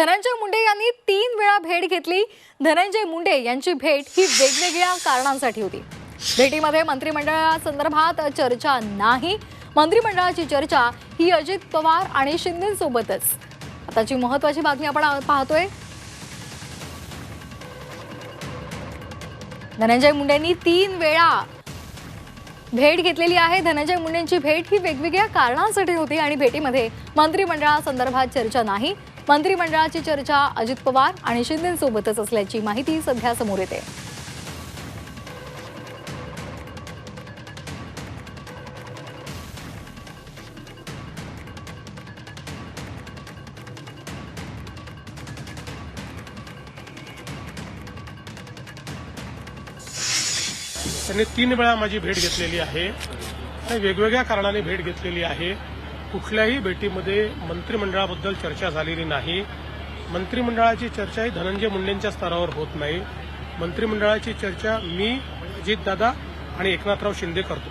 धनंजय मुंडे यांनी तीन वेळा भेट घेतली. धनंजय मुंडे यांची भेट ही वेगवेगळ्या कारणांसाठी होती. भेटीमध्ये मंत्रिमंडळासंदर्भात चर्चा नाही. मंत्रिमंडळाची चर्चा ही अजित पवार आणि शिंदेसोबतच. आताची महत्वाची बातमी आपण पाहतोय. धनंजय मुंडेंनी तीन वेळा भेट घेतलेली आहे. धनंजय मुंडेंची भेट ही वेगवेगळ्या कारणांसाठी होती आणि भेटीमध्ये मंत्रिमंडळासंदर्भात चर्चा नाही. मंत्रिमंडळाची चर्चा अजित पवार आणि शिंदेसोबतच असल्याची माहिती सध्या समोर येते. त्यांनी तीन वेळा माझी भेट घेतलेली आहे वेगवेगळ्या कारणाने भेट घेतलेली आहे. कुठल्याही भेटीमध्ये मंत्रिमंडळाबद्दल चर्चा झालेली नाही. मंत्रिमंडळाची चर्चा ही धनंजय मुंडेंच्या स्तरावर होत नाही. मंत्रिमंडळाची चर्चा मी अजितदादा आणि एकनाथराव शिंदे करतो.